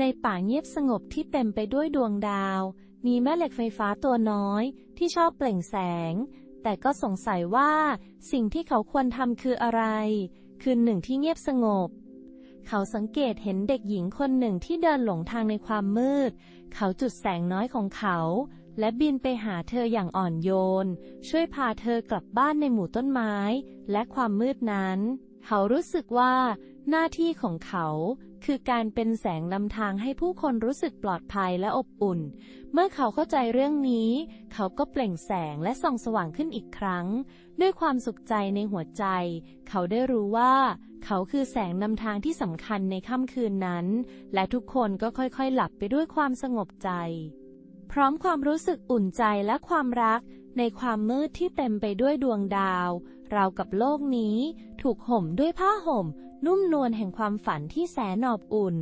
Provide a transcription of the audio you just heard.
ในป่าเงียบสงบที่เต็มไปด้วยดวงดาว มีแม่เหล็กไฟฟ้าตัวน้อย ที่ชอบเปล่งแสง แต่ก็สงสัยว่า สิ่งที่เขาควรทำคืออะไร คืนหนึ่งที่เงียบสงบ เขาสังเกตเห็นเด็กหญิงคนหนึ่งที่เดินหลงทางในความมืด เขาจุดแสงน้อยของเขา และบินไปหาเธออย่างอ่อนโยน ช่วยพาเธอกลับบ้านในหมู่ต้นไม้ และความมืดนั้น เขารู้สึกว่า หน้าที่ของเขาคือการเป็นแสงนำทางให้ผู้คนรู้สึกปลอดภัยและอบอุ่น เมื่อเขาเข้าใจเรื่องนี้ เขาก็เปล่งแสงและส่องสว่างขึ้นอีกครั้ง ด้วยความสุขใจในหัวใจ เขาได้รู้ว่า เขาคือแสงนำทางที่สำคัญในค่ำคืนนั้น และทุกคนก็ค่อยๆ หลับไปด้วยความสงบใจ พร้อมความรู้สึกอุ่นใจและความรัก ในความมืดที่เต็มไปด้วยดวงดาว เรากับโลกนี้ถูกห่มด้วยผ้าห่ม นุ่มนวลแห่งความฝันที่แสนอบอุ่น